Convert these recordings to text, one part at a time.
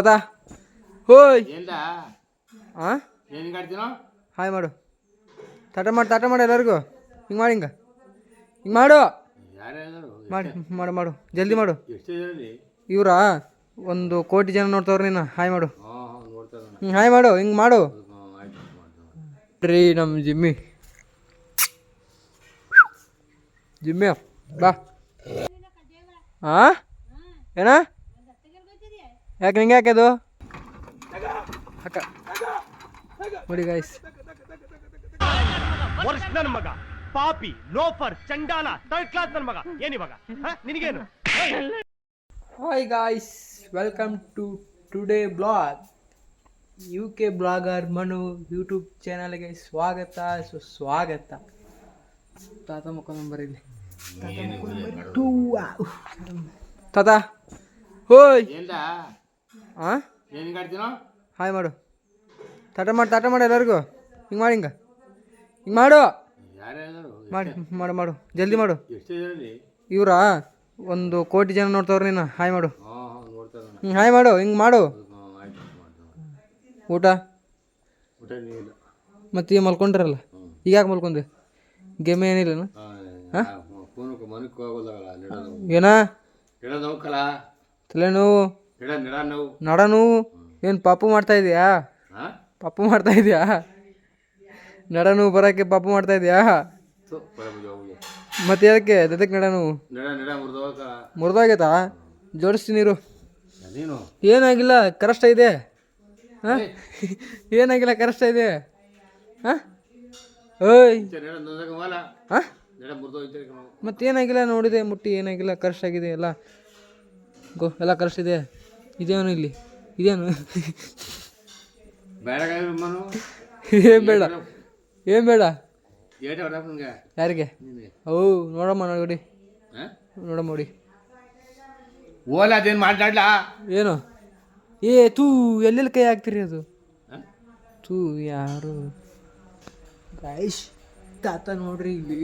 ಅದ ಹೋಯ್. ಹಾಂ ಹಾಯ್ ಮಾಡು. ತಾಟ ಮಾಡಿ ತಾಟ ಮಾಡು ಎಲ್ಲರಿಗೂ. ಹಿಂಗೆ ಮಾಡಿ ಹಿಂಗೆ. ಹಿಂಗೆ ಮಾಡು. ಮಾಡಿ ಮಾಡು ಮಾಡು. ಜಲ್ದಿ ಮಾಡು. ಇವ್ರ? ಒಂದು ಕೋಟಿ ಜನ ನೋಡ್ತಾವ್ರಿ ನೀನು ಹಾಯ್ ಮಾಡು. ಹಿಂಗ್ ಹ್ಞೂ ಹಾಯ್ ಮಾಡು ಹಿಂಗೆ ಮಾಡು. ರೀ ನಮ್ಮ ಜಿಮ್ಮಿ ಜಿಮ್ಮಿ ಬಾ. ಹಾಂ ಏನ? ಯಾಕೆ ನಿಂಗೆ ಯಾಕೆ ಅದು? ಅಕ್ಕ ನೋಡಿ ಗಾಯ್ಸ್ ವರ್ಷ ನನ್ನ ಮಗ ಪಾಪಿ ಲೋಫರ್ ಚಂಡಾಲ ಥರ್ಡ್ ಕ್ಲಾಸ್ ನನ್ನ ಮಗ. ಏನಿವಾಗ ಹ? ನಿನಗೇನು? Hi guys welcome to today blog U K blogger Manu YouTube ಚಾನಲ್ಗೆ ಸ್ವಾಗತ. ಸುಸ್ವಾಗತ ತಾತ ಮುಖಂಬರ್ ಇಲ್ಲಿ. ತಾತ ಹೋಯ್. ಏನ್ದ ಹಾಂ ಹಾಯ್ ಮಾಡು. ತಾಟ ಮಾಡಿ ತಾಟ ಮಾಡು ಎಲ್ಲರಿಗೂ. ಹಿಂಗೆ ಮಾಡಿ ಹಿಂಗೆ. ಹಿಂಗೆ ಮಾಡು. ಮಾಡಿ ಮಾಡು ಮಾಡು. ಜಲ್ದಿ ಮಾಡು. ಇವ್ರಾ? ಒಂದು ಕೋಟಿ ಜನ ನೋಡ್ತಾವ್ರಿ ನೀನು ಹಾಯ್ ಮಾಡು. ಹ್ಞೂ ಹಾಯ್ ಮಾಡು ಹಿಂಗೆ ಮಾಡು. ಊಟ? ಮತ್ತೆ ಈಗ ಮಲ್ಕೊಂಡ್ರಲ್ಲ? ಈಗ ಯಾಕೆ ಮಲ್ಕೊಂಡ್ರಿ? ಗೇಮ್ ಏನಿಲ್ಲ ಹಾಂ ಏನಾ? ತಲೆನೋವು. ನಿಡ ನಿಡ ನೋವು. ನಡ ಏನು ಪಾಪು ಮಾಡ್ತಾ ಇದೆಯಾ? ಪಾಪು ಮಾಡ್ತಾ ಇದೆಯಾ? ನಡನು ಬರಕ್ಕೆ ಪಾಪು ಮಾಡ್ತಾ ಇದೆಯಾ? ಮತ್ತೆ ಅದಕ್ಕೆ ಅದಕ್ಕೆ ನಡನು? ಮುರಿದೋಗೈತಾ? ಜೋಡಿಸ್ತೀನಿ ಇರು. ಏನಾಗಿಲ್ಲ ಕರೆಕ್ಟ್ ಇದೆ ಹಾಂ? ಏನಾಗಿಲ್ಲ ಕರೆಕ್ಟ್ ಇದೆ ಹಾಂ? ಓಯ್. ಹಾಂ? ಮತ್ತೇನಾಗಿಲ್ಲ ನೋಡಿದೆ ಮುಟ್ಟಿ ಏನಾಗಿಲ್ಲ ಕರೆಕ್ಟ್ ಆಗಿದೆ ಎಲ್ಲ. ಗೋ ಎಲ್ಲ ಕರೆಕ್ಟ್ ಇದೆ ಇದೇನು ಇಲ್ಲಿ? ಇದೇನು? ಏನು ಬೇಡ? ಏನು ಬೇಡ? ಯಾರಿಗೆ? ಓ ನೋಡಮ್ಮ ನೋಡಿ ಹಾಂ? ನೋಡಮ್ಮ ನೋಡಿ ಓಲ ಅದೇನು ಮಾತಾಡ್ಲಾ? ಏನು? ಏ ತೂ ಎಲ್ಲೆಲ್ಲಿ ಕೈ ಹಾಕ್ತೀರಿ ಅದು? ತೂ ಯಾರು? ಗಾಯಶ್ ತಾತ ನೋಡ್ರಿ ಇಲ್ಲಿ.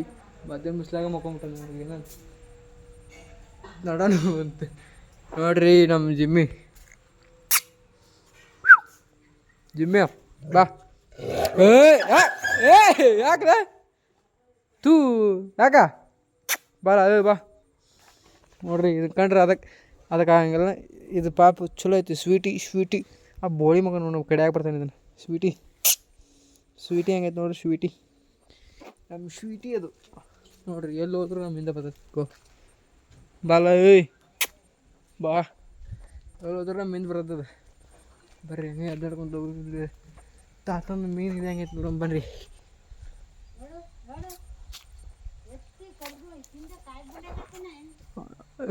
ಮಧ್ಯ ಮುಸ್ಲಾಗ ಮಕ್ಕೊಂಬಿಟ್ಟ ನೋಡ್ರಿ ಏನ? ನೋಡೋಣ ಅಂತ. ನೋಡ್ರಿ ನಮ್ಮ ಜಿಮ್ಮಿ. ಜಿಮ್ಮಿ ಬಾ. ಏ ಯಾಕ್ರೆ? ತೂ ಯಾಕ? ಬಾ, ಅದೇ ಬಾ. ನೋಡ್ರಿ, ಇದು ಕಂಡ್ರೆ ಅದಕ್ಕೆ ಅದಕ್ಕೆ ಆಗಂಗಿಲ್ಲ. ಇದು ಪಾಪ ಚಲೋ ಐತಿ, ಸ್ವೀಟಿ ಸ್ವೀಟಿ. ಆ ಬೋಳಿ ಮಗ ನೋಡಿ ಕಡಿಯಾಗ ಬರ್ತಾನೆ ಇದನ್ನು. ಸ್ವೀಟಿ. ಸ್ವೀಟಿ ಹೆಂಗೈತೆ ನೋಡ್ರಿ, ಸ್ವೀಟಿ. ನಮ್ಮ ಸ್ವೀಟಿ ಅದು. ನೋಡ್ರಿ, ಎಲ್ಲಿ ಹೋದ್ರು ನಮ್ಮ ಹಿಂದೆ ಬರ್ತದೆ ಗೋ. ಬಾಲ, ಏಯ್. ಬಾ. ಹೋದ್ರೆ ಮೀನು ಬರ್ತದೆ ಬರ್ರಿ ಹಂಗೆ ಅಡ್ಡಾಡ್ಕೊಂಡು ಹೋಗ್ರಿ ತಾತನ ಮೀನು ಇದೆ ಹೆಂಗೈತೆ ನೋಡಮ್ ಬನ್ರಿ.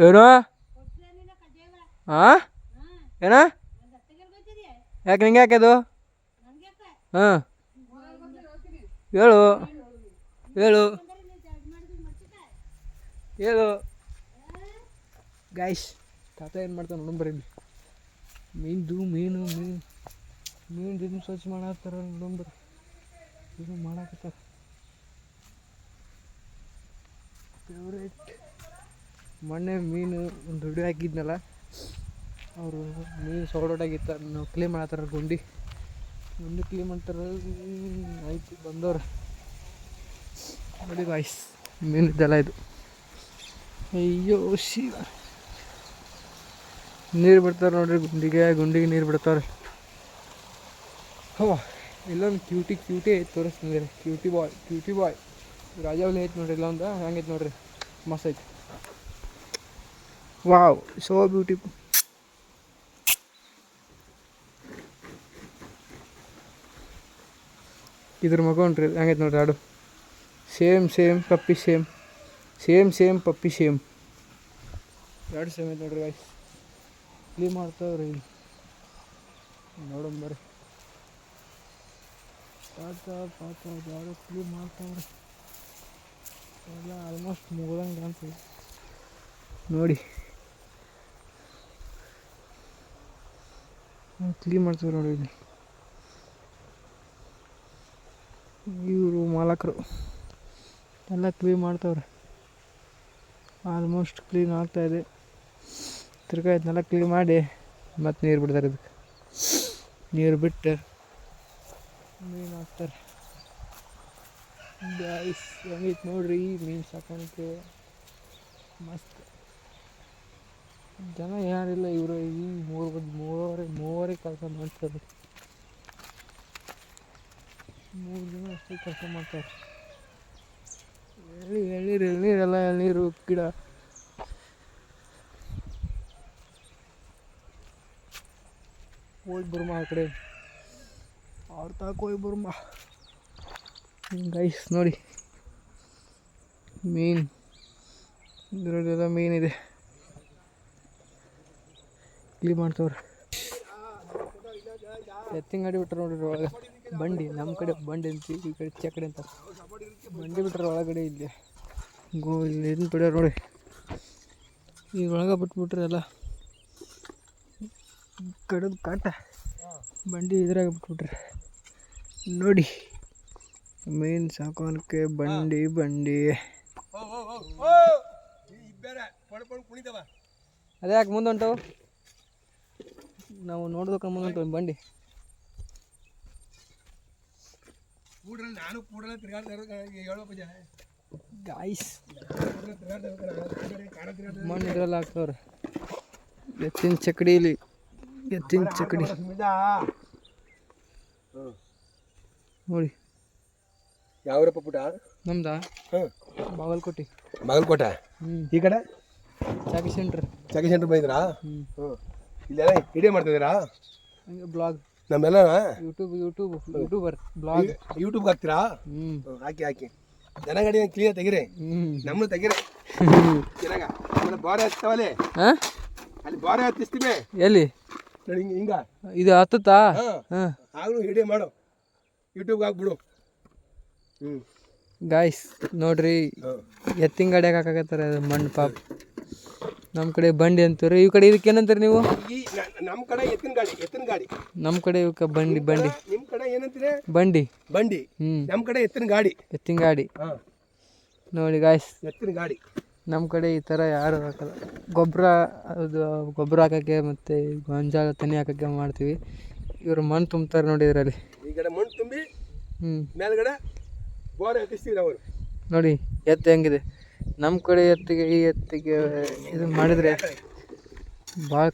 ಏನೋ? ಹಾಂ? ಏನ? ಯಾಕೆ ನಿಂಗೆ ಯಾಕೆ ಅದು? ಹಾಂ. ಹೇಳು. ಹೇಳು. ಹೇಳು. ಗಾಯ್ಸ್ ತಾತ ಏನು ಮಾಡ್ತಾನೆ ನೋಡೋಣ ಬರೀ ಮೀನ್ದು ಮೀನು ಮೀನು ಮೀನು ಇದನ್ನು ಸ್ವಚ್ಛ ಮಾಡಾಕ್ತಾರ ನೋಡೋಣ ಬರ್ರಿ ಇದು ಮಾಡಾಕತ್ತಾರ. ಫೇವ್ರೇಟ್ ಮೊನ್ನೆ ಮೀನು ಒಂದು ದುಡ್ಡು ಹಾಕಿದ್ನಲ್ಲ, ಅವರು ಮೀನು ಸೊಗಡೋಟಾಗಿತ್ತು ಅದನ್ನು ಕ್ಲೀನ್ ಮಾಡತ್ತಾರ ಗುಂಡಿ. ಗುಂಡಿ ಕ್ಲೀನ್ ಮಾಡ್ತಾರೆ, ಆಯ್ತು, ಬಂದವ್ರು. ನೋಡಿ ವಾಯ್ಸ್ ಮೀನು ಇದೆಲ್ಲ ಇದು. ಅಯ್ಯೋ, ಶಿವ. ನೀರು ಬಿಡ್ತಾರೆ ನೋಡ್ರಿ, ಗುಂಡಿಗೆ ಗುಂಡಿಗೆ ನೀರು ಬಿಡ್ತಾರೆ ಹೋ ಇಲ್ಲೊಂದು ಕ್ಯೂಟಿ ಕ್ಯೂಟಿ ಐತೆ ತೋರಿಸ್ತಿದ್ದಾರೆ ಕ್ಯೂಟಿ ಬಾಯ್ ಕ್ಯೂಟಿ ಬಾಯ್ ರಾಜಾವಲಿ ಐತೆ ನೋಡ್ರಿ, ಇಲ್ಲೊಂದು ಹೆಂಗೈತೆ ನೋಡ್ರಿ, ಮಸ್ತ್ ಐತೆ. ವಾವ್ ಸೋ ಬ್ಯೂಟಿಫುಲ್ ಇದ್ರ ಮಗ ಉಂಟ್ರಿ ಹೆಂಗೈತೆ ನೋಡ್ರಿ, ಆಡು. Same same puppy same same same puppy same ಎರಡು ಸೇಮ್ ಐತೆ ನೋಡ್ರಿ ಗಾಯ್ಸ್ ಕ್ಲೀನ್ ಮಾಡ್ತಾವ್ರಿ. ನೋಡೋಣ ಬರ್ರಿ. ಪಾತ ಪಾತ ಯಾರು ಕ್ಲೀನ್ ಮಾಡ್ತಾವ್ರಿ. ಎಲ್ಲ ಆಲ್ಮೋಸ್ಟ್ ಮುಗ್ದಂಗೆ ಅಂತ ನೋಡಿ. ಕ್ಲೀನ್ ಮಾಡ್ತೀವಿ ನೋಡಿ ಇಲ್ಲಿ. ಇವರು ಮಾಲಕರು. ಎಲ್ಲ ಕ್ಲೀನ್ ಮಾಡ್ತಾವ್ರೆ. ಆಲ್ಮೋಸ್ಟ್ ಕ್ಲೀನ್ ಆಗ್ತಾಯಿದೆ ತಿರ್ಗಾ ಕ್ಲೀನ್ ಮಾಡಿ ಮತ್ತೆ ನೀರು ಬಿಡ್ತಾರೆ ಇದಕ್ಕೆ ನೀರು ಬಿಟ್ಟು ಮೀನು ಹಾಕ್ತಾರೆ. ಗಾಯ್ಸ್ ಹೆಂಗೈತೆ ನೋಡ್ರಿ, ಮೀನು ಸಾಕಾಣಿಕೆ ಮಸ್ತ್. ಜನ ಯಾರಿಲ್ಲ ಇವರು ಈ ಮೂರು ಬಂದು ಮೂವರೆ ಮೂವರೆ ಕೆಲಸ ಮಾಡ್ತಾರೆ ಮೂರು ಜನ ಅಷ್ಟೇ ಕೆಲಸ ಮಾಡ್ತಾರೆ. ಎಳ್ನೀರು ಎಳ್ನೀರು ಎಳ್ನೀರೆಲ್ಲ ಎಳ್ನೀರು, ಗಿಡ. ಹೋಗಿ ಬರುಮ ಆ ಕಡೆ? ಅವ್ರ ತಾಕ ಹೋಗಿ ಬರುಮ? ಗೈಸ್ ನೋಡಿ. ಮೀನು. ಇದರಲ್ಲೆಲ್ಲ ಮೀನಿದೆ ಕ್ಲೀನ್ ಮಾಡ್ತವ್ರೆ. ಎತ್ತಿನ ಗಾಡಿ ಬಿಟ್ರೆ ನೋಡ್ರಿ ಒಳಗೆ ಬಂಡಿ ನಮ್ಮ ಕಡೆ ಬಂಡಿ ಅಂತ, ಈ ಕಡೆ ಚಕಡೆ ಅಂತ ಬಂಡಿ ಬಿಟ್ಟರೆ ಒಳಗಡೆ ಇಲ್ಲಿ. ಗೋ, ಇಲ್ಲಿ ಬಿಡ್ಯಾರ ನೋಡಿ. ಈಗ ಒಳಗೆ ಬಿಟ್ಬಿಟ್ರೆ ಎಲ್ಲ ಕಡದು ಕಾಟ ಬಂಡಿ ಇದ್ರಾಗ ಬಿಟ್ಬಿಟ್ರೆ. ನೋಡಿ ಮೀನು ಸಾಕೋನಕ್ಕೆ ಬಂಡಿ ಬಂಡಿ. ಅದೇ ಯಾಕೆ ಮುಂದೆ ಹೊಂಟವು ನಾವು ನೋಡ್ಬೇಕು ಮುಂದೆ ಹೊಂಟವು ಬಂಡಿ. ನಾನು ಗಾಯ್ಸ್ ಮಣ್ಣು ಇದ್ರಲ್ಲಿ ಹಾಕ್ತವ್ರೆ ಎತ್ತಿನ ಚಕಡಿಲಿ. ಎತ್ತಿನ ಚಕಡಿ. ನೋಡಿ. ಯಾವ್ರಪ್ಪ ಪುಟ ನಮ್ದಾ? ಹಾಂ. ಬಾಗಲಕೋಟೆ. ಬಾಗಲಕೋಟೆ? ಹ್ಞೂ ಈ ಕಡೆ? ಚಾಕಿ ಸೆಂಟ್ರ್. ಚಾಕಿ ಸೆಂಟ್ರ್ ಬಂದಿದ್ರಾ? ಹ್ಞೂ ಹ್ಞೂ ಇಲ್ಲೆಲ್ಲ ವಿಡಿಯೋ ಮಾಡ್ತಿದ್ದೀರಾ? ಹಂಗೆ ಬ್ಲಾಗ್. ನಮ್ಮೆಲ್ಲ ಯೂಟ್ಯೂಬ್ ಯೂಟ್ಯೂಬ್ ಯೂಟ್ಯೂಬರ್ ಬ್ಲಾಗ್. ಯೂಟ್ಯೂಬ್ಗೆ ಹಾಕ್ತೀರಾ? ಹ್ಞೂ ಹಾಕಿ ಹಾಕಿ. ಜನ ಗಾಡಿ ಕ್ಲಿಯರ್ ತೆಗೀರಿ. ಹ್ಞೂ ನಮ್ಮನ್ನು ತೆಗಿರಿ. ಚೆನ್ನಾಗ? ಬಾರೆ ಹಚ್ತಾವಲ್ಲಿ ಹಾಂ ಅಲ್ಲಿ ಬಾರೆ ಹತ್ತಿಸ್ತೀವಿ. ಎಲ್ಲಿ? ನೋಡಿ ಹಿಂಗೆ ಹಿಂಗ. ಇದು ಹತ್ತುತ್ತಾ? ಹಾಂ. ಆಗಲೂ ಹಿಡಿಯ ಮಾಡು. ಯೂಟ್ಯೂಬ್ಗೆ ಹಾಕ್ಬಿಡು. ಹ್ಞೂ ಗಾಯ್ಸ್ ನೋಡ್ರಿ. ಎತ್ತಿನ ಗಾಡಿಯಾಗ ಹಾಕಾಕತ್ತಾರೆ? ಮಣ್ಣು ಪಾಪ. ನಮ್ಮ ಕಡೆ ಬಂಡಿ ಅಂತೀರಿ ಈ ಕಡೆ ಇದಕ್ಕೆ ಏನಂತೀರಿ ನೀವು? ಈ ನಮ್ಮ ಕಡೆ ಎತ್ತಿನ ಗಾಡಿ ಎತ್ತಿನ ಗಾಡಿ. ನಮ್ಮ ಕಡೆ ಇವಕ್ಕೆ ಬಂಡಿ ಬಂಡಿ. ನಿಮ್ಮ ಕಡೆ ಏನಂತೀರಿ? ಬಂಡಿ. ಬಂಡಿ. ಹ್ಞೂ ನಮ್ಮ ಕಡೆ ಎತ್ತಿನ ಗಾಡಿ. ಎತ್ತಿನ ಗಾಡಿ. ನೋಡಿ ಗಾಯ್ಸ್ ಎತ್ತಿನ ಗಾಡಿ. ನಮ್ಮ ಕಡೆ ಈ ಥರ ಯಾರು ಹಾಕಲ್ಲ. ಗೊಬ್ಬರ ಅದು ಗೊಬ್ಬರ ಹಾಕೋಕ್ಕೆ ಮತ್ತು ಗೊಂಜಾಳ ತನಿ ಹಾಕೋಕ್ಕೆ ಮಾಡ್ತೀವಿ. ಇವರು ಮಣ್ಣು ತುಂಬ್ತಾರೆ ನೋಡಿ ಇದರಲ್ಲಿ. ಈ ಕಡೆ ಮಣ್ಣು ತುಂಬಿ ಹ್ಞೂ ಮೇಲ್ಗಡೆ ಬೋರೆ ಹಾಕಿಸ್ತೀವಿ ಅವರು ನೋಡಿ ಎತ್ತು ಹೆಂಗಿದೆ. ನಮ್ಮ ಕಡೆ ಎತ್ತಿಗೆ ಈ ಎತ್ತಿಗೆ ಇದು ಮಾಡಿದರೆ ಭಾಳ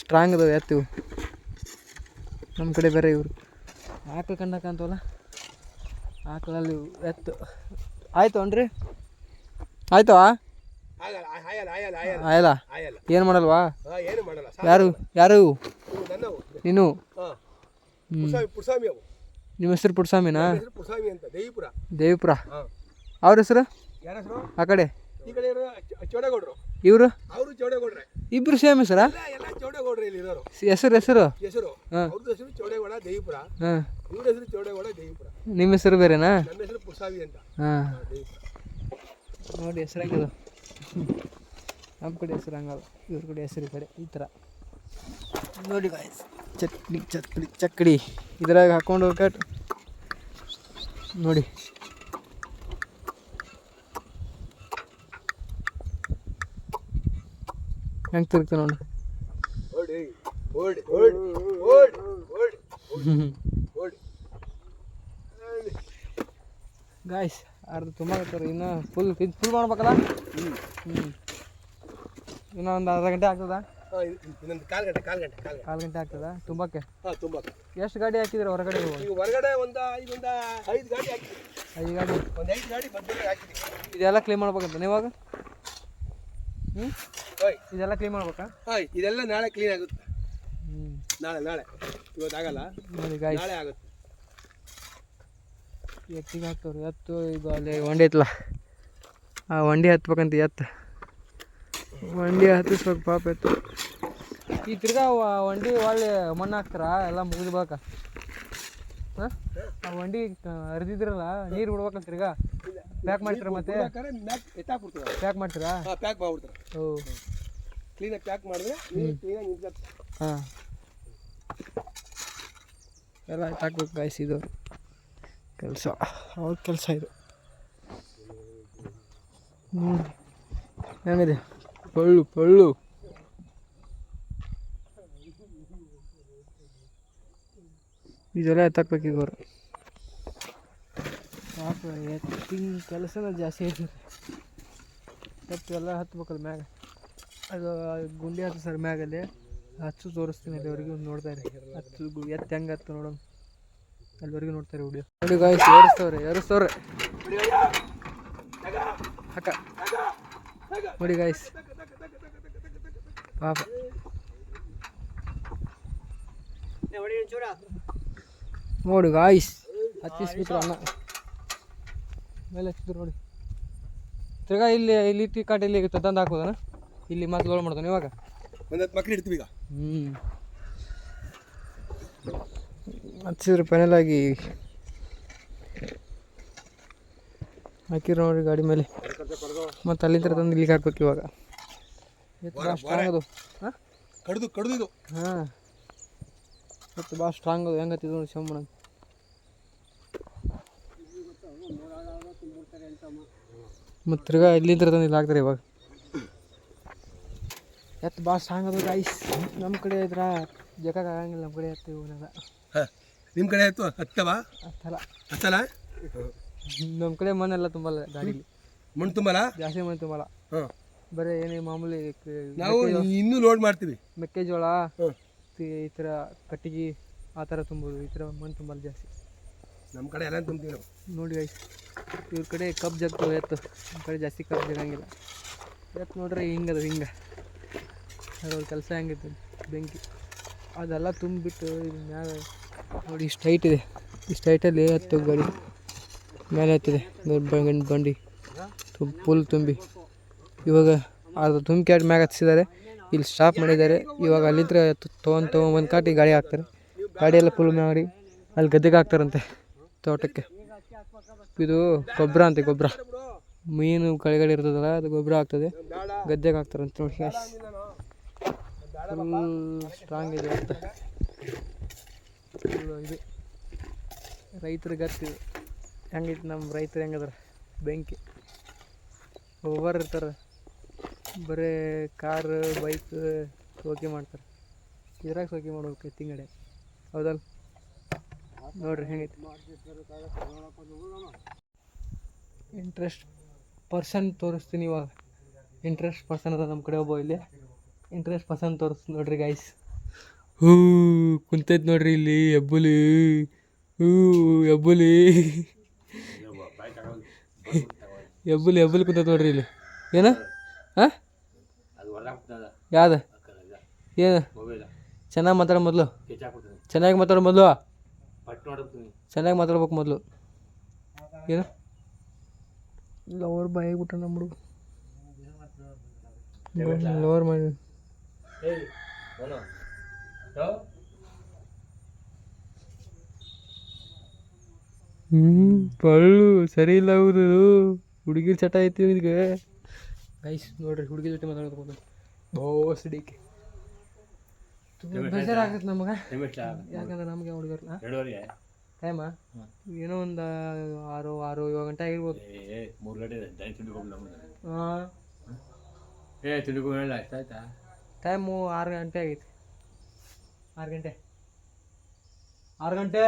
ಸ್ಟ್ರಾಂಗ್ ಅದಾವೆ ಎತ್ತು ನಮ್ಮ ಕಡೆ ಬೇರೆ ಇವರು. ಆಕಳು ಕಂಡಕ್ಕಂತವಲ್ಲ ಆಕಳಲ್ಲಿ ಇವು ಎತ್ತು. ಆಯ್ತು ಅನ್ರಿ. ಆಯ್ತು ಆಗಲ್ಲ ಆಯಲ್ಲ ಏನು ಮಾಡಲ್ವಾ? ಏನು ಮಾಡಲ್ಲ. ಯಾರು? ಯಾರು? ನೀನು? ನಿಮ್ಮ ಹೆಸರು ಪುಟ್ಸ್ವಾಮಿನಾ ಹೆಸರು ಪುರ್ಸಾಮಿ ಅಂತ ದೇವಿಪುರ. ಅವ್ರ ಹೆಸರು? ಯಾರ ಹೆಸರು? ಆ ಕಡೆ. ಇವರು? ಅವರು ಚೌಡೇಗೌಡ್ರೆ. ಇಬ್ಬರು ಸೇಮ್ ಹೆಸರ? ಎಲ್ಲ ಎಲ್ಲ ಚೌಡೇಗೌಡ್ರೆ ಇಲ್ಲಿ ಇರೋರು. ಹೆಸರು ಹೆಸರು? ಹೆಸರು. ಹಾಂ. ಹೆಸರು ಚೌಡೇಗೌಡ ದೇವಿಪುರ. ಹಾಂ. ಇವ್ರ ಹೆಸರು ಚೌಡೇಗೌಡ ದೇವಿಪುರ. ನಿಮ್ಮ ಹೆಸರು ಬೇರೆನಾ? ನೋಡಿ ಹೆಸರು ಹೆಂಗದು ನಮ್ಮ ಕಡೆ ಹೆಸರು ಹಂಗಲ್ಲ ಇವ್ರ ಕಡೆ ಹೆಸರು ಈ ಕಡೆ ಈ ಥರ. ನೋಡಿ ಗಾಯ್ಸ್ ಚಟ್ನಿ ಚಟ್ನಿ ಚಕ್ಕಡಿ ಇದ್ರಾಗ ಹಾಕೊಂಡು ಹೋಗ್ಕಟ್ ನೋಡಿ. ಹೆಂಗೆ ತಿರುಗ್ತ ನೋಡಿ. ಗಾಯ್ಸ್ ಅರ್ಧ ತುಂಬಾಕತ್ತಾರೆ ಇನ್ನು ಫುಲ್ ಇದು ಫುಲ್ ಮಾಡ್ಬೇಕಲ್ಲ? ಹ್ಞೂ ಇನ್ನೂ ಒಂದು ಅರ್ಧ ಗಂಟೆ ಆಗ್ತದಾ? ಇನ್ನೊಂದು ಕಾಲು ಗಂಟೆ ಕಾಲು ಗಂಟೆ ಕಾಲು ಕಾಲು ಗಂಟೆ ಆಗ್ತದಾ? ತುಂಬಕ್ಕೆ? ಹಾಂ ತುಂಬ ಎಷ್ಟು ಗಾಡಿ ಹಾಕಿದ್ರೆ ಹೊರಗಡೆ? ಈಗ ಹೊರಗಡೆ ಒಂದು ಇದೊಂದು ಐದು ಗಾಡಿ ಹಾಕಿದ್ವಿ. ಐದು ಗಾಡಿ? ಒಂದು ಐದು ಗಾಡಿ ಬದ್ದಲು ಹಾಕಿದ್ವಿ. ಇದೆಲ್ಲ ಕ್ಲೀನ್ ಮಾಡ್ಬೇಕಂತ ನೀವಾಗ? ಹ್ಞೂ ಓಯ್. ಇದೆಲ್ಲ ಕ್ಲೀನ್ ಮಾಡ್ಬೇಕಾ? ಹಾಂ ಇದೆಲ್ಲ ನಾಳೆ ಕ್ಲೀನ್ ಆಗುತ್ತೆ. ಹ್ಞೂ ನಾಳೆ ನಾಳೆ. ಇವತ್ತು ಆಗಲ್ಲ. ನಾಳೆ ಆಗುತ್ತೆ. ಎತ್ತಿಗೆ ಹಾಕ್ತವ್ರು. ಎತ್ತು ಇದು ಅಲ್ಲಿ ಒಂಡಿ ಐತಲ್ಲ ಆ ಒಂಡಿ ಹತ್ಬೇಕಂತ ಎತ್ತು. ಒಂಡಿ ಹತ್ತಿಸ್ಬೇಕು ಪಾಪ ಎತ್ತು. ಈ ತಿರ್ಗಾ ಒಂಡಿ ಒಳ್ಳೆ ಮಣ್ಣು ಹಾಕ್ತಾರ ಎಲ್ಲ ಮುಗಿದ್ಬೇಕ ಹಾಂ? ಆ ಒಂಡಿ ಹರಿದಿದ್ರಲ್ಲ ನೀರು ಬಿಡ್ಬೇಕಂತ ತಿರ್ಗಾ? ಪ್ಯಾಕ್ ಮಾಡ್ತೀರಾ ಮತ್ತೆ? ಪ್ಯಾಕ್ ಮಾಡ್ತೀರಾ? ಹಾಂ ಪ್ಯಾಕ್ ಮಾಡ್ಬಿಡ್ತಾರೆ. ಓ. ಕ್ಲೀನಾಗಿ ಪ್ಯಾಕ್ ಮಾಡಿದ್ರೆ ಕ್ಲೀನಾಗಿ ಹಾಂ. ಎಲ್ಲ ಹಾಕ್ಬೇಕು ಗಾಯ್ಸಿದ್ದು ಕೆಲಸ. ಅವ್ರ ಕೆಲಸ ಇದು. ಹ್ಞೂ ಹೆಂಗಿದೆ? ಪಳ್ಳು ಪಳ್ಳು. ಇದೆಲ್ಲ ಎತ್ತಾಕ್ಬೇಕು ಈಗ ಅವರು. ಸಾಕು ಎತ್ತಿನ ಕೆಲಸನ ಜಾಸ್ತಿ ಐತಿ ಎತ್ತು ಎಲ್ಲ ಹತ್ಬೇಕಲ್ಲ ಮ್ಯಾಗ. ಅದು ಗುಂಡಿ ಹತ್ತು ಸರ್ ಮ್ಯಾಗಲ್ಲಿ. ಹಚ್ಚು ತೋರಿಸ್ತೀನಿ ಅಲ್ಲಿವರೆಗೂ ನೋಡ್ತಾ ಇರಿ. ಹಚ್ಚು ಎತ್ತಿ ಎತ್ತು ಹೆಂಗೆ ಹತ್ತು ನೋಡೋಣ. ಅಲ್ಲಿವರೆಗೂ ನೋಡ್ತಾರೆ ವಿಡಿಯೋ ನೋಡಿ ಗಾಯ್ಸ್ ಏರಿಸ್ತವ್ರೆ ಏರಿಸ್ತವ್ರೆ. ಅಕ್ಕ ನೋಡಿ ಗಾಯ್ಸ್ ಪಾಪ. ನೋಡಿ ಗಾಯ್ಸ್ ಹತ್ತಿಸ್ಬಿಟ್ರು ಅಣ್ಣ ಮೇಲೆ ಹಚ್ಚಿದ್ರು ನೋಡಿ. ತಿರ್ಗಾ ಇಲ್ಲಿ ಇಲ್ಲಿ ಟೀ ಇಲ್ಲಿ ತಂದು ಹಾಕೋದಣ್ಣ ಇಲ್ಲಿ ಮತ್ತೆ ಲೋಡ್ ಮಾಡ್ತಾನೆ ಇವಾಗ? ಮಕ್ಳು ಇಡ್ತೀವಿ ಈಗ. ಹ್ಞೂ ಹಚ್ಚಿದ್ರು ಪೆನಲ್ ಆಗಿ ಹಾಕಿರು ನೋಡಿ ಗಾಡಿ ಮೇಲೆ. ಮತ್ತು ಅಲ್ಲಿಂದ ತಂದು ಇಲ್ಲಿಗೆ ಹಾಕ್ಬೇಕು ಇವಾಗ. ಕಡ್ದು ಕಡ್ದು ಇದು. ಹಾಂ. ಮತ್ತು ಭಾಳ ಸ್ಟ್ರಾಂಗ್ ಅದು. ಹೆಂಗತ್ತಿದ್ದು ನೋಡಿ ಶಂಬಣ ಮತ್ತು ತಿರ್ಗಾ ಇಲ್ಲಿಂದ ತಂದು ಇಲ್ಲಿ ಹಾಕ್ತಾರೆ ಇವಾಗ. ಎತ್ತು ಭಾಳ ಸ್ಟ್ರಾಂಗ್ ಅದು ಗಾಯ್ಸ್ ನಮ್ಮ ಕಡೆ ಇದ್ರ ಜಗಕ್ಕೆ ಆಗಂಗಿಲ್ಲ ನಮ್ಮ ಕಡೆ ಎತ್ತು ಇವನ್ನೆಲ್ಲ ನಿಮ್ಮ ಕಡೆ ಆಯ್ತು ಹತ್ತವ? ಹತ್ತಲ. ಹತ್ತಲ್ಲ ನಮ್ಮ ಕಡೆ ಮಣ್ಣೆಲ್ಲ ತುಂಬಲ್ಲ ಗಾಡೀಲಿ ಮಣ್ಣು ತುಂಬಲ್ಲ? ಜಾಸ್ತಿ ಮಣ್ಣು ತುಂಬಲ್ಲ. ಹಾಂ. ಬರೀ ಏನೇ ಮಾಮೂಲಿ ನಾವು ಇನ್ನೂ ಲೋಡ್ ಮಾಡ್ತೀವಿ. ಮೆಕ್ಕೆಜೋಳ ಈ ಥರ ಕಟ್ಟಿಗೆ ಆ ಥರ ತುಂಬೋದು ಈ ಥರ ಮಣ್ಣು ತುಂಬಲ್ಲ ಜಾಸ್ತಿ. ನಮ್ಮ ಕಡೆ ಎಲ್ಲ ತುಂಬ್ತೀವಿ ನಾವು. ನೋಡಿ ಗೈಸ್ ಇವ್ರ ಕಡೆ ಕಪ್ ಜಗ್ತು ಎತ್ತು ನಮ್ಮ ಕಡೆ ಜಾಸ್ತಿ ಕಪ್ ಜಗಂಗಿಲ್ಲ. ಎತ್ತು ನೋಡ್ರಿ ಹಿಂಗದ ಹಿಂಗೆ. ಅದ್ರ ಕೆಲಸ ಹೆಂಗಿತ್ತು ಬೆಂಕಿ. ಅದೆಲ್ಲ ತುಂಬಿಬಿಟ್ಟು ಇದು ಮ್ಯಾಗ ನೋಡಿ, ಇಷ್ಟು ಹೈಟ್ ಇದೆ. ಇಷ್ಟು ಹೈಟಲ್ಲಿ ಹತ್ತು ಗಾಡಿ ಮೇಲೆ ಹತ್ತಿದೆ. ದೊಡ್ಡ ಬಂಡಿ ತುಂಬ ಫುಲ್ ತುಂಬಿ. ಇವಾಗ ಅದು ತುಂಬಿಕೆ ಆಟ ಮ್ಯಾಗ ಹತ್ತಿಸಿದ್ದಾರೆ. ಇಲ್ಲಿ ಸ್ಟಾಪ್ ಮಾಡಿದ್ದಾರೆ. ಇವಾಗ ಅಲ್ಲಿಂದ ತೊಗೊಂಡು ತೊಗೊಂಬಂದು ಕಾಟಿ ಗಾಡಿ ಹಾಕ್ತಾರೆ. ಗಾಡಿ ಎಲ್ಲ ಫುಲ್ ಮಾಡಿ ಅಲ್ಲಿ ಗದ್ದೆಗೆ ಹಾಕ್ತಾರಂತೆ ತೋಟಕ್ಕೆ. ಇದು ಗೊಬ್ಬರ ಅಂತೆ, ಗೊಬ್ಬರ. ಮೀನು ಕೆಳಗಡೆ ಇರ್ತದಲ್ಲ, ಅದು ಗೊಬ್ಬರ ಆಗ್ತದೆ. ಗದ್ದೆಗೆ ಹಾಕ್ತಾರಂತೆ ನೋಡಿ ಫುಲ್ ಸ್ಟ್ರಾಂಗ್ ಇದೆ ಅಂತ. ಇದು ರೈತರ ಗತ್ತು ಹೆಂಗೈತೆ ನಮ್ಮ ರೈತರು ಹೆಂಗದ್ರೆ? ಬೆಂಕಿ. ಒಬ್ಬರು ಇರ್ತಾರೆ. ಬರೀ ಕಾರ್, ಬೈಕ್ ಸೋಕೆ ಮಾಡ್ತಾರೆ. ಇದ್ರಾಗ ಸೋಕೆ ಮಾಡ್ಬೇಕು ತಿಂಗಡೆ ಹೌದಲ್ಲ? ನೋಡ್ರಿ ಹೆಂಗೈತೆ. ಇಂಟ್ರೆಸ್ಟ್ ಪರ್ಸನ್ ತೋರಿಸ್ತೀನಿ ಇವಾಗ. ಇಂಟ್ರೆಸ್ಟ್ ಪರ್ಸನ್ ಅದ ನಮ್ಮ ಕಡೆ ಒಬ್ಬ ಇಲ್ಲಿ. ಇಂಟ್ರೆಸ್ಟ್ ಪರ್ಸನ್ ತೋರಿಸ್ತೀನಿ ನೋಡ್ರಿ ಗೈಸ್ ಹೂ ಕುಂತೈತೆ ನೋಡ್ರಿ ಇಲ್ಲಿ ಎಬ್ಬುಲಿ. ಹೂ ಎಬ್ಬುಲಿ. ಎಬ್ಬುಲಿ ಎಬ್ಬುಲಿ ಕುಂತೈತೆ ನೋಡ್ರಿ ಇಲ್ಲಿ. ಏನ? ಹಾಂ ಯಾವ್ದು? ಏನು? ಚೆನ್ನಾಗಿ ಮಾತಾಡೋ ಮೊದಲು. ಚೆನ್ನಾಗಿ ಮಾತಾಡೋ ಮೊದಲು? ಚೆನ್ನಾಗಿ ಮಾತಾಡ್ಬೇಕು ಮೊದಲು. ಏನು? ಲವರ್ ಬಾಯ್ ಬಿಟ್ಟ ನಮ್ಮ ಹುಡುಗ. ಲವರ್ ಮಾಡಿ ಹ್ಞೂ ಪಳ್ಳು ಸರಿ ಇಲ್ಲ ಹೌದು. ಹುಡುಗಿರ್ ಚಟ ಐತಿ ಇದಕ್ಕೆ ಗೈಸ್ ನೋಡ್ರಿ ಹುಡುಗಿ ಜೊತೆ ಮಾತಾಡೋದು ಬೋಸ್ ಡಿಕೆ ಬೇಜಾರಾಗತ್ತೆ ನಮಗೆ. ಯಾಕಂದ್ರೆ ನಮಗೆ ಹುಡುಗರಲ್ಲ ಟೈಮ ಏನೋ ಒಂದು ಆರು ಆರು ಏಳು ಗಂಟೆ ಆಗಿರ್ಬೋದು. ಮೂರು ಗಂಟೆ ಹಾಂ. ಏ ತಿಳ್ಕೊಂಡು ಆಯ್ತಾಯ್ತಾ? ಆಯ್ತಾ ಟೈಮು ಆರು ಗಂಟೆ ಆಗೈತಿ. ಆರು ಗಂಟೆ. ಆರು ಗಂಟೆ.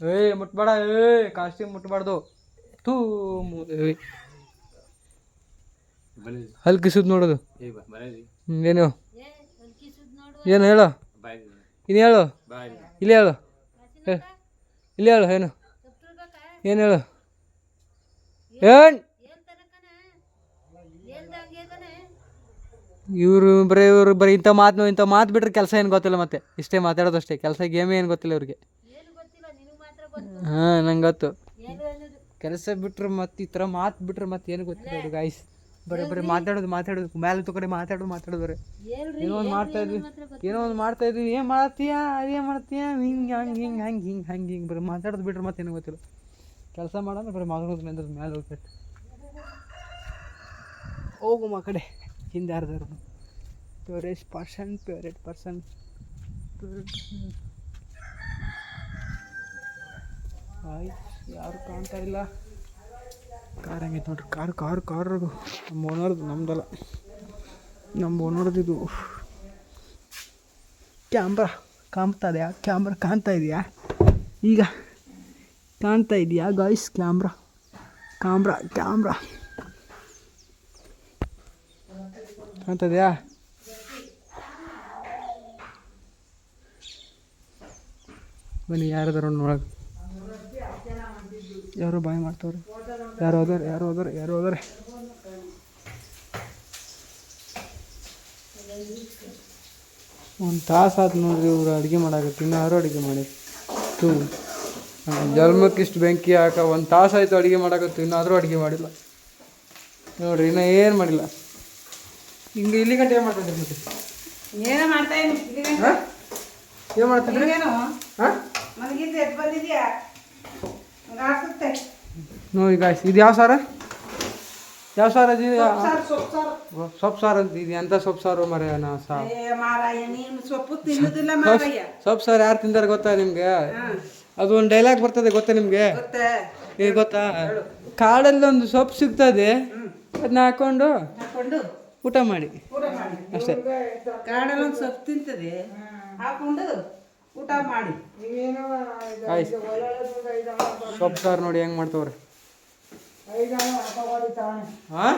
ಏಯ್ ಮುಟ್ಬೇಡ ಏಯ್ ಕಾಸ್ಟ್ಯೂಮ್ ಮುಟ್ಬಾರ್ದು. ತೂ ಹಲ್ಕಿಸುದ್ ನೋಡೋದು. ಏನು? ಏನು ಹೇಳು? ಬಾಯ್ ಇನ್ನು ಹೇಳು? ಬಾಯ್ ಇಲ್ಲಿ ಹೇಳು. ಇಲ್ಲೇ ಇಲ್ಲಿ ಹೇಳು ಏನು? ಏನು ಹೇಳು? ಏನ್? ಇವರು ಬರೀ ಇವರು ಬರೀ ಇಂಥ ಮಾತು ಇಂಥ ಮಾತು ಬಿಟ್ರೆ ಕೆಲಸ ಏನು ಗೊತ್ತಿಲ್ಲ ಮತ್ತೆ. ಇಷ್ಟೇ ಮಾತಾಡೋದು ಅಷ್ಟೇ. ಕೆಲಸ ಗೇಮೇ ಏನು ಗೊತ್ತಿಲ್ಲ ಇವ್ರಿಗೆ. ಹಾಂ, ನಂಗೆ ಗೊತ್ತು. ಕೆಲಸ ಬಿಟ್ರೆ ಮತ್ತೆ ಈ ಥರ ಮಾತು ಬಿಟ್ರೆ ಮತ್ತೆ ಏನು ಗೊತ್ತಿಲ್ಲ ಅವ್ರಿಗೆ ಗಾಯ್ಸ್ ಬರೀ ಬರೀ ಮಾತಾಡೋದು ಮಾತಾಡೋದು. ಮೇಲೆ ಕಡೆ ಮಾತಾಡೋದು ಮಾತಾಡೋದು ಬರೀ ಏನೋ ಒಂದು ಮಾಡ್ತಾ ಇದ್ವಿ. ಏನೋ ಒಂದು ಮಾಡ್ತಾ ಇದ್ವಿ. ಏನು ಮಾಡ್ತೀಯಾ? ಅದೇನು ಮಾಡ್ತೀಯ? ಹಿಂಗೆ, ಹಂಗೆ ಹಿಂಗೆ ಹಂಗೆ ಹಿಂಗೆ ಹಂಗೆ, ಹಿಂಗೆ. ಬರೀ ಮಾತಾಡೋದು ಬಿಟ್ರೆ ಮತ್ತೆ ಏನು ಗೊತ್ತಿಲ್ಲ. ಕೆಲಸ ಮಾಡೋದು ಬರೀ ಮಾತಾಡೋದು ಮೇಲೆ ಹೋಗ್ತೈತೆ ಹೋಗು ಮಾ ಕಡೆ. ಹಿಂದೆ ಹರಿದ್ರು ಪ್ಯೂರೆಸ್ಟ್ ಪರ್ಸನ್ ಪ್ಯೂರೆಟ್ ಪರ್ಸನ್ ಆಯ್ ಯಾರು ಕಾಣ್ತಾ ಇಲ್ಲ? ಕಾರ್ ಹಂಗೈತೆ ನೋಡ್ರಿ. ಕಾರ್ ಕಾರ್ ಕಾರ್ ನಮ್ಮ ಓನರ್ದು ನಮ್ದಲ್ಲ. ನಮ್ಮ ಓನರ್ದು ಇದು. ಕ್ಯಾಮ್ರ ಕಾಣ್ತಾ ಇದೆಯಾ? ಕ್ಯಾಮ್ರಾ ಕಾಣ್ತಾ ಇದೆಯಾ? ಈಗ ಕಾಣ್ತಾ ಇದೆಯಾ ಗಾಯ್ಸ್ ಕ್ಯಾಮ್ರಾ ಕ್ಯಾಮ್ರಾ ಕ್ಯಾಮ್ರಾ ಕಾಣ್ತಾ ಇದೆಯಾ ಬನ್ನಿ, ಯಾರದಾರ ನೋಡಕ್ಕೆ ಯಾರು ಬಾಯ್ ಮಾಡ್ತವ್ರೆ. ಯಾರು ಹೋದಾರೆ ಯಾರು ಹೋದಾರೆ ಯಾರು ಹೋದಾರೆ. ಒಂದು ತಾಸು ಆತು ನೋಡ್ರಿ, ಇವ್ರು ಅಡುಗೆ ಮಾಡಾಕತ್ತಿ ಇನ್ನಾರು ಅಡುಗೆ ಮಾಡಿ? ತೂ ಜನ್ಮಕ್ಕಿಷ್ಟು ಬೆಂಕಿ ಹಾಕ, ಒಂದು ತಾಸು ಆಯಿತು ಅಡುಗೆ ಮಾಡಾಕತ್ತು ಇನ್ನಾದರೂ ಅಡುಗೆ ಮಾಡಿಲ್ಲ. ನೋಡ್ರಿ, ಇನ್ನೂ ಏನು ಮಾಡಿಲ್ಲ. ಹಿಂಗೆ ಇಲ್ಲಿ ಗಂಟೆ ಏನು ಮಾಡ್ತಿದ್ರಿ ಮತ್ತೆ? ಏನೋ ಮಾಡ್ತಾ ಇದ್ದೀನಿ ಹಾಂ? ಏನು ಮಾಡ್ತಿದ್ರಿ? ಏನೋ ಹಾಂ? ಎದ್ದು ಬಂದಿದ್ಯಾ? ನೋಡಿ ಗಾಯ್ಸ್ ಇದು ಯಾವ ಸಾರ? ಯಾವ ಸಾರ ಸಾರು ಸೊಪ್ಪು ಸಾರು. ಸಾರು ಅಂತ ಇದು ಎಂಥ ಸೊಪ್ಪು ಸಾರು ಮರ ನಾ ಸಾ ಏ ಮಾರಾಯ ನೀನು ಸೊಪ್ಪು ತಿನ್ನುದಿಲ್ಲ ಸೊಪ್ಪು ಸಾರು ಯಾರು ತಿಂತಾರೆ ಗೊತ್ತಾ ನಿಮಗೆ? ಅದು ಒಂದು ಡೈಲಾಗ್ ಬರ್ತದೆ ಗೊತ್ತಾ ನಿಮಗೆ? ಗೊತ್ತೇ? ಕಾಡಲ್ಲಿ ಒಂದು ಸೊಪ್ಪು ಸಿಗ್ತದೆ. ಅದನ್ನ ಹಾಕೊಂಡು? ಊಟ ಮಾಡಿ. ಊಟ ಮಾಡಿ ಅಷ್ಟೇ. ಕಾಡಲ್ಲಿ ಒಂದು ಸೊಪ್ಪು ತಿಂತದೆ. ಹಾಕೊಂಡು ಊಟ ಮಾಡಿ. ಸೊಪ್ಪು ಸಾರು ನೋಡಿ ಹೆಂಗೆ ಮಾಡ್ತವ್ರೆ. ಹಾಂ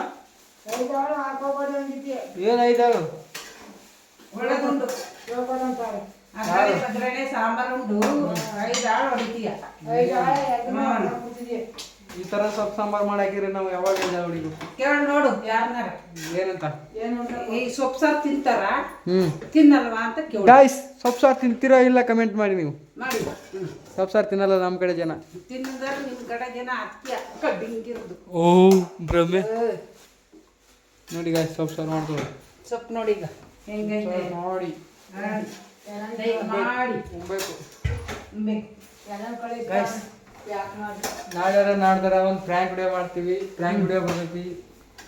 ಏನು ಅದ್ರಲ್ಲಿ ಪತ್ರೊಡೆ ಸಾಂಬಾರು ಉಂಟು ಐದು ಆಳು ಹೊಡಿತೀಯ. ಈ ತರ ಸೊಪ್ಪು ಸಾಂಬಾರ್ ಮಾಡಾಕಿದ್ರೆ ನಾವು ಯಾವಾಗ ಇಲ್ಲ ಅವಳಿಗೆ ಕೇಳ ನೋಡು ಯಾರನ್ನಾರ ಏನಂತ? ಏನು ಈ ಸೊಪ್ಪು ಸಾರು ತಿಂತಾರ? ಹ್ಞೂ ತಿನ್ನಲ್ವಾ ಅಂತ ಕೇಳಿ. ಗಾಯ್ಸ್ ಸೊಪ್ಪು ಸಾರು ತಿಂತೀರಾ ಇಲ್ಲ ಕಮೆಂಟ್ ಮಾಡಿ ನೀವು? ಮಾಡಿ. ಹ್ಮ್. ಸೊಪ್ಪು ಸಾರು ತಿನ್ನಲ್ಲ ನಮ್ಮ ಕಡೆ ಜನ. ತಿನ್ನದಾರ ನಿಮ್ಮ ಕಡೆ ಜನ ಅತ್ತಿ ಅಕ್ಕ ಡಿಂಗಿರ್ದು. ಓ ಭ್ರಮೆ ನೋಡಿ ಗಾಯ್ಸ್ ಸೊಪ್ಪು ಸಾರು ಮಾಡ್ತವ್ರೆ ಸೊಪ್ಪು ನೋಡಿ ಈಗ. ಹೆಂಗೆ ನೋಡಿ ಮಾಡಿ. ಉಣ್ಬೇಕು. ಗಾಯ್ಸ್ ನಾಳೆ ನಾಡ್ದಾರ ಒಂದು ಪ್ರ್ಯಾಂಕ್ ವಿಡಿಯೋ ಮಾಡ್ತೀವಿ. ಪ್ರ್ಯಾಂಕ್ ವಿಡಿಯೋ ಬರ್ತೈತಿ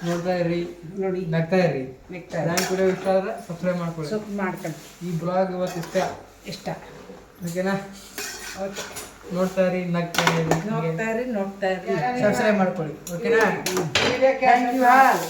ನೋಡ್ತಾ ಇರ್ರಿ. ನೋಡಿ. ನಗ್ತಾ ಇರ್ರಿ. ಫ್ರಾಂಕ್ ಪ್ರ್ಯಾಂಕ್ ವಿಡಿಯೋ ಇಷ್ಟ ಆದ್ರೆ ಸಬ್ಸ್ಕ್ರೈಬ್ ಮಾಡ್ಕೊಳ್ಳಿ. ಸೊಪ್ಪು ಮಾಡ್ಕೊಳ್ಳಿ. ಈ ಬ್ಲಾಗ್ ಇವತ್ತು ಇಷ್ಟ? ಇಷ್ಟ. ಓಕೆನಾ? ನೋಡ್ತಾ ಇರಿ ನಗ್ತಾ ಇರಿ ನೋಡ್ತಾ ಇರಿ ನೋಡ್ತಾ ಇರಿ ಸಬ್ಸ್ಕ್ರೈಬ್ ಮಾಡ್ಕೊಳ್ಳಿ. ಓಕೆನಾ? Thank you all